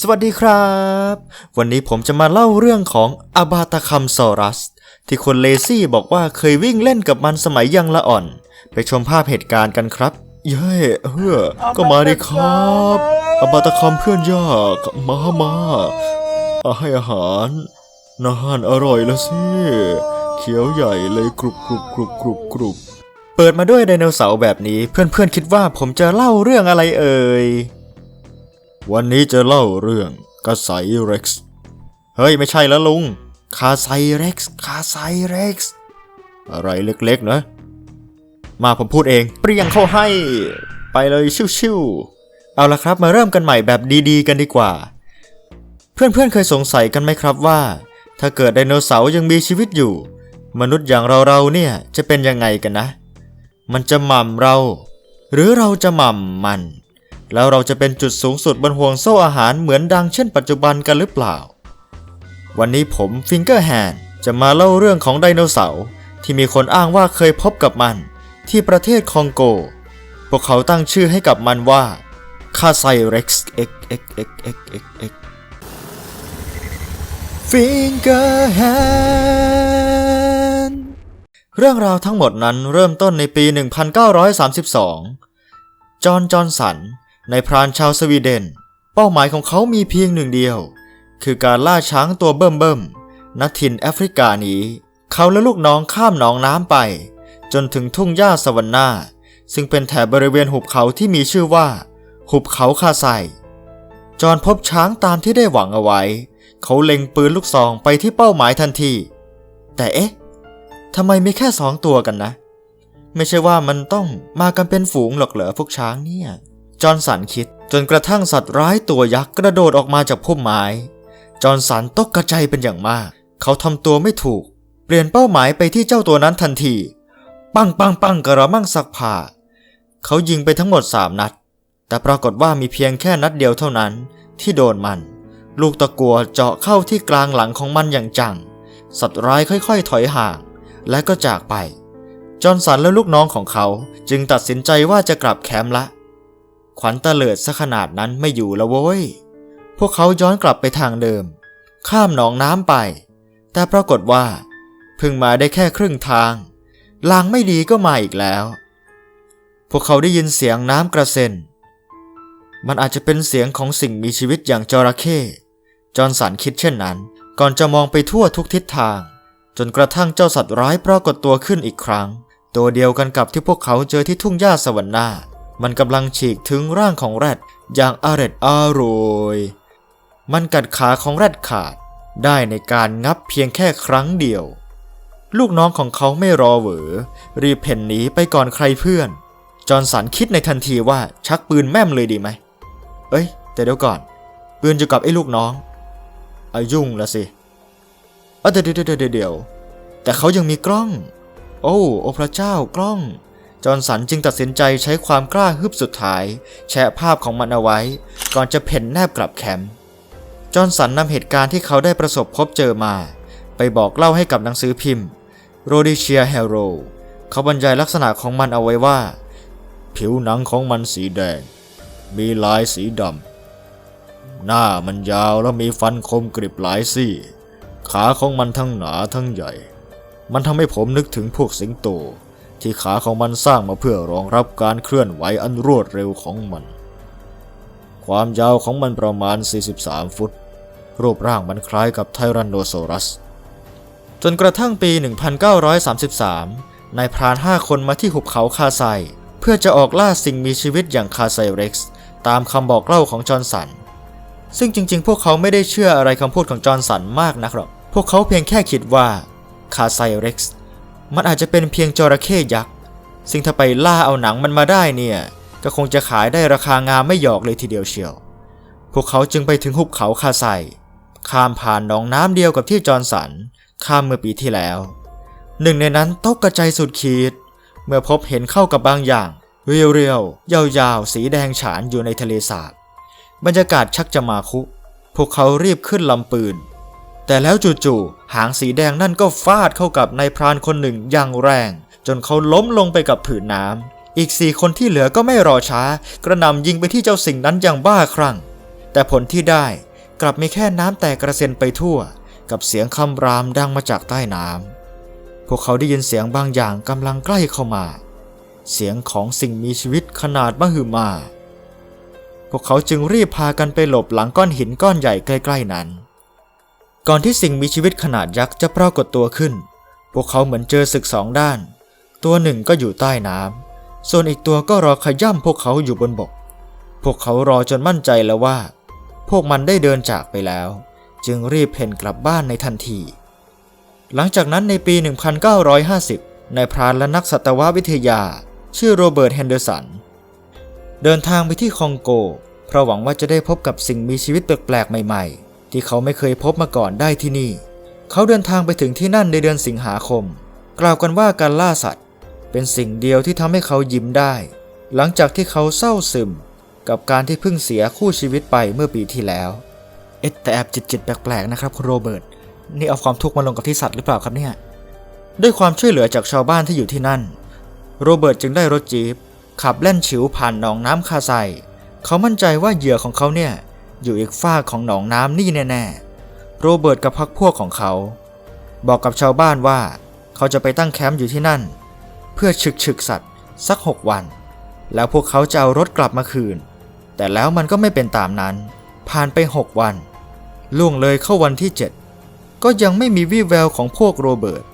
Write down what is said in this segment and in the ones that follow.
สวัสดีครับ วันนี้ผมจะมาเล่าเรื่องของอาบาตาคัมซอรัส ที่คนเลซี่บอกว่าเคยวิ่งเล่นกับมันสมัยยังละอ่อน ไปชมภาพเหตุการณ์กันครับ เย้เฮ้อก็มาดิครับอาบาตาคัมเพื่อนยากมามาเอาให้อาหารนานอร่อยแล้วสิเขียวใหญ่เลยกรุบกรุบกรุบกรุบกรุบเปิดมาด้วยไดโนเสาร์แบบนี้เพื่อนๆคิดว่าผมจะเล่าเรื่องอะไรเอ่ย วันนี้จะเล่าเรื่องกระไสเร็กซ์เฮ้ยไม่ใช่แล้วลุง คาไซเร็กซ์คาไซเร็กซ์อะไรเล็กๆนะ มาผมพูดเอง เปรี้ยงเข้าให้ ไปเลยชิวๆเอาละครับมาเริ่มกันใหม่แบบดีๆ กันดีกว่า เพื่อนๆเคยสงสัยกันไหมครับว่า ถ้าเกิดไดโนเสาร์ยังมีชีวิตอยู่ มนุษย์อย่างเราๆเนี่ยจะเป็นยังไงกันนะ มันจะหม่ำเรา หรือเราจะหม่ำมัน แล้วเราจะเป็นจุดสูงสุดบนห่วงโซ่อาหารเหมือนดังเช่นปัจจุบันกันหรือเปล่า วันนี้ผมฟิงเกอร์แฮนจะมาเล่าเรื่องของไดโนเสาร์ที่มีคนอ้างว่าเคยพบกับมัน ที่ประเทศคองโก พวกเขาตั้งชื่อให้กับมันว่าคาไซเร็กซ์ x x x x x x ฟิงเกอร์แฮนเรื่องราวทั้งหมดนั้นเริ่มต้นในปี 1932 จอห์น จอห์นสัน ในพรานชาวสวีเดน เป้าหมายของเขามีเพียงหนึ่งเดียว คือการล่าช้างตัวเบิ่มเบิ่มๆณถิ่นแอฟริกานี้ เขาและลูกน้องข้ามหนองน้ำไป จนถึงทุ่งหญ้าสวรรค์นาซึ่งเป็นแถบบริเวณหุบเขาที่มีชื่อว่า หุบเขาคาไซจอนพบช้างตามที่ได้หวังเอาไว้ เขาเล็งปืนลูกซองไปที่เป้าหมายทันที แต่เอ๊ะทำไมมีแค่สองตัวกันนะ ไม่ใช่ว่ามันต้องมากันเป็นฝูงหรอกเหรอพวกช้างเนี่ย จอห์นสันคิด จนกระทั่งสัตว์ร้ายตัวยักษ์กระโดดออกมาจากพุ่มไม้ จอห์นสันตกกระใจเป็นอย่างมาก เขาทำตัวไม่ถูก เปลี่ยนเป้าหมายไปที่เจ้าตัวนั้นทันที ปังปังปังกระมังสักผ่า เขายิงไปทั้งหมดสามนัด แต่ปรากฏว่ามีเพียงแค่นัดเดียวเท่านั้น ที่โดนมัน ลูกตะกัวเจาะเข้าที่กลางหลังของมันอย่างจัง สัตว์ร้ายค่อยๆ ถอยห่าง และก็จากไปจอห์นสันและลูกน้องของเขาจึงตัดสินใจว่าจะกลับแคมป์ละ ขวัญตะเลิดซะขนาดนั้นไม่อยู่แล้วโว้ย พวกเขาย้อนกลับไปทางเดิม ข้ามหนองน้ำไป แต่ปรากฏว่าเพิ่งมาได้แค่ครึ่งทาง ลางไม่ดีก็มาอีกแล้ว พวกเขาได้ยินเสียงน้ำกระเซ็น มันอาจจะเป็นเสียงของสิ่งมีชีวิตอย่างจระเข้ จอห์นสันคิดเช่นนั้น ก่อนจะมองไปทั่วทุกทิศทาง จนกระทั่งเจ้าสัตว์ร้ายปรากฏตัวขึ้นอีกครั้ง ตัวเดียวกันกับที่พวกเขาเจอที่ทุ่งหญ้าสวรรค์นา มันกำลังฉีกถึงร่างของแรดอย่างอร็ดอร่อยมันกัดขาของแรดขาดได้ในการงับเพียงแค่ครั้งเดียว ลูกน้องของเขาไม่รอเหวอรีบเพ่นหนีไปก่อนใครเพื่อน จอห์นสันคิดในทันทีว่าชักปืนแม่มเลยดีไหม เอ้ย แต่เดี๋ยวก่อน ปืนอยู่กับไอ้ลูกน้องอายุ่งละสิเอ้ยเดี๋ยวเดี๋ยวเดี๋ยวแต่เขายังมีกล้อง โอ้ โอพระเจ้ากล้อง จอห์นสันจึงตัดสินใจใช้ความกล้าฮึบสุดท้าย แชะภาพของมันเอาไว้ ก่อนจะเพ่นแนบกลับแคมป์จอห์นสันนำเหตุการณ์ที่เขาได้ประสบพบเจอมา ไปบอกเล่าให้กับหนังสือพิมพ์โรดิเชียเฮโรเขาบรรยายลักษณะของมันเอาไว้ว่า ผิวหนังของมันสีแดง มีลายสีดำหน้ามันยาวและมีฟันคมกริบหลายซี่ ขาของมันทั้งหนาทั้งใหญ่ มันทำให้ผมนึกถึงพวกสิงโต ที่ขาของมันสร้างมาเพื่อรองรับการเคลื่อนไหวอันรวดเร็วของมัน ความยาวของมันประมาณ 43 ฟุต รูปร่างมันคล้ายกับไทรันโนซอรัส จนกระทั่งปี 1933 นายพราน5คนมาที่หุบเขาคาไซ เพื่อจะออกล่าสิ่งมีชีวิตอย่างคาไซเร็กซ์ตามคำบอกเล่าของจอห์นสัน ซึ่งจริง ๆ พวกเขาไม่ได้เชื่ออะไรคำพูดของจอห์นสันมากนักหรอก พวกเขาเพียงแค่คิดว่าคาไซเร็กซ์ มันอาจจะเป็นเพียงจระเข้ยักษ์ซึ่งถ้าไปล่าเอาหนังมันมาได้เนี่ย ก็คงจะขายได้ราคางามไม่หยอกเลยทีเดียวเชียว พวกเขาจึงไปถึงหุบเขาคาไซข้ามผ่านหนองน้ำเดียวกับที่จอห์นสัน ข้ามเมื่อปีที่แล้ว หนึ่งในนั้นตกกระใจสุดขีด เมื่อพบเห็นเข้ากับบางอย่าง เรียวๆ ยาวๆ สีแดงฉานอยู่ในทะเลสาบบรรยากาศชักจะมาคุ พวกเขารีบขึ้นลำปืน แต่แล้วจู่ๆหางสีแดงนั่นก็ฟาดเข้ากับนายพรานคนหนึ่งอย่างแรง จนเขาล้มลงไปกับผืนน้ำอีกสี่คนที่เหลือก็ไม่รอช้า กระหน่ำยิงไปที่เจ้าสิ่งนั้นอย่างบ้าคลั่ง แต่ผลที่ได้กลับมีแค่น้ำแตกกระเซ็นไปทั่ว กับเสียงคำรามดังมาจากใต้น้ำพวกเขาได้ยินเสียงบางอย่างกำลังใกล้เข้ามา เสียงของสิ่งมีชีวิตขนาดมหึมา พวกเขาจึงรีบพากันไปหลบหลังก้อนหินก้อนใหญ่ใกล้ ๆนั้น ก่อนที่สิ่งมีชีวิตขนาดยักษ์จะปรากฏตัวขึ้น พวกเขาเหมือนเจอศึกสองด้าน ตัวหนึ่งก็อยู่ใต้น้ำส่วนอีกตัวก็รอขย่ำพวกเขาอยู่บนบก พวกเขารอจนมั่นใจแล้วว่า พวกมันได้เดินจากไปแล้ว จึงรีบเพ่นกลับบ้านในทันที หลังจากนั้นในปี 1950 นายพรานและนักสัตววิทยา ชื่อโรเบิร์ตเฮนเดอร์สัน เดินทางไปที่คองโก เพราะหวังว่าจะได้พบกับสิ่งมีชีวิตแปลกๆใหม่ ๆ ที่เขาไม่เคยพบมาก่อนได้ที่นี่ เขาเดินทางไปถึงที่นั่นในเดือนสิงหาคม กล่าวกันว่าการล่าสัตว์ เป็นสิ่งเดียวที่ทำให้เขายิ้มได้ หลังจากที่เขาเศร้าซึม กับการที่เพิ่งเสียคู่ชีวิตไปเมื่อปีที่แล้ว เอ๊ะแต่แอบจิตๆแปลกๆนะครับคุณโรเบิร์ตนี่เอาความทุกข์มาลงกับที่สัตว์หรือเปล่าครับเนี่ยด้วยความช่วยเหลือจากชาวบ้านที่อยู่ที่นั่น โรเบิร์ตจึงได้รถจี๊ปขับแล่นฉิวผ่านหนองน้ำคาไซ เขามั่นใจว่าเหยื่อของเขาเนี่ย อยู่อีกฝ้ากของหนองน้ำนี่แน่ๆ โรเบิร์ตกับพักพวกของเขา บอกกับชาวบ้านว่าเขาจะไปตั้งแคมป์อยู่ที่นั่น เพื่อฉึกฉึกสัตว์สักหกวัน แล้วพวกเขาจะเอารถกลับมาคืน แต่แล้วมันก็ไม่เป็นตามนั้น ผ่านไปหกวัน ล่วงเลยเข้าวันที่เจ็ดก็ยังไม่มีวี่แววของพวกโรเบิร์ต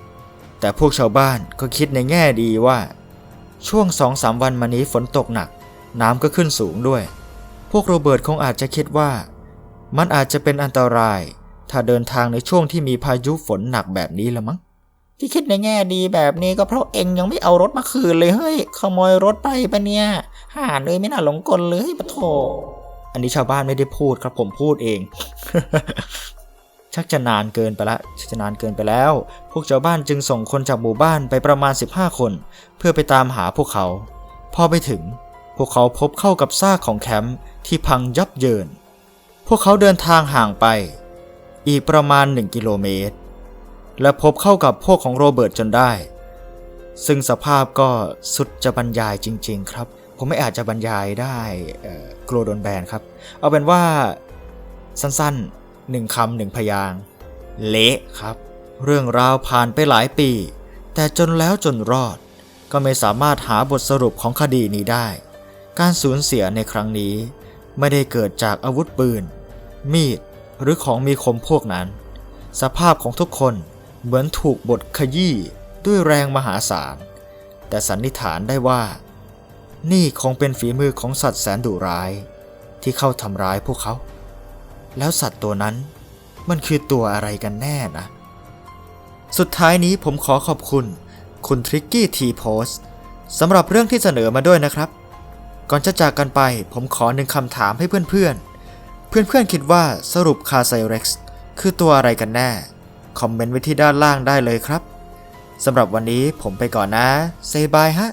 แต่พวกชาวบ้านก็คิดในแง่ดีว่า ช่วงสองสามวันมานี้ฝนตกหนัก น้ำก็ขึ้นสูงด้วย พวกโรเบิร์ตคงอาจจะคิดว่า มันอาจจะเป็นอันตราย ถ้าเดินทางในช่วงที่มีพายุฝนหนักแบบนี้ละมั้ง ที่คิดในแง่ดีแบบนี้ก็เพราะเองยังไม่เอารถมาคืนเลยเฮ้ย ขโมยรถไปปะเนี่ยหาเลยไม่น่าหลงกลเลยปะโถ อันนี้ชาวบ้านไม่ได้พูดครับผมพูดเอง ชักจะนานเกินไปละชักจะนานเกินไปแล้ว พวกชาวบ้านจึงส่งคนจากหมู่บ้านไปประมาณ 15 คน เพื่อไปตามหาพวกเขา พอไปถึง วกเขาพบเข้ากับซากของแคมป์ที่พังยับเยิน พวกเขาเดินทางห่างไป อีกประมาณ 1 กิโลเมตร และพบเข้ากับพวกของโรเบิร์ตจนได้ ซึ่งสภาพก็สุดจะบรรยายจริง ๆ ครับ ผมไม่อาจจะบรรยายได้กลัวโดนแบนครับ เอาเป็นว่าสั้นๆหนึ่งคำหนึ่งพยาง เละครับ เรื่องราวผ่านไปหลายปี แต่จนแล้วจนรอดก็ไม่สามารถหาบทสรุปของคดีนี้ได้ การสูญเสียในครั้งนี้ไม่ได้เกิดจากอาวุธปืน มีด หรือของมีคมพวกนั้น สภาพของทุกคนเหมือนถูกบดขยี้ด้วยแรงมหาศาล แต่สันนิษฐานได้ว่า นี่คงเป็นฝีมือของสัตว์แสนดุร้าย ที่เข้าทำร้ายพวกเขา แล้วสัตว์ตัวนั้นมันคือตัวอะไรกันแน่นะ สุดท้ายนี้ผมขอขอบคุณ คุณทริกกี้ทีโพสสำหรับเรื่องที่เสนอมาด้วยนะครับ ก่อนจะจากกันไปผมขอหนึ่งคำถามให้เพื่อนๆเพื่อนๆคิดว่าสรุปคาไซเร็กซ์คือตัวอะไรกันแน่ คอมเมนต์ไว้ที่ด้านล่างได้เลยครับสำหรับวันนี้ผมไปก่อนนะเซบายฮะ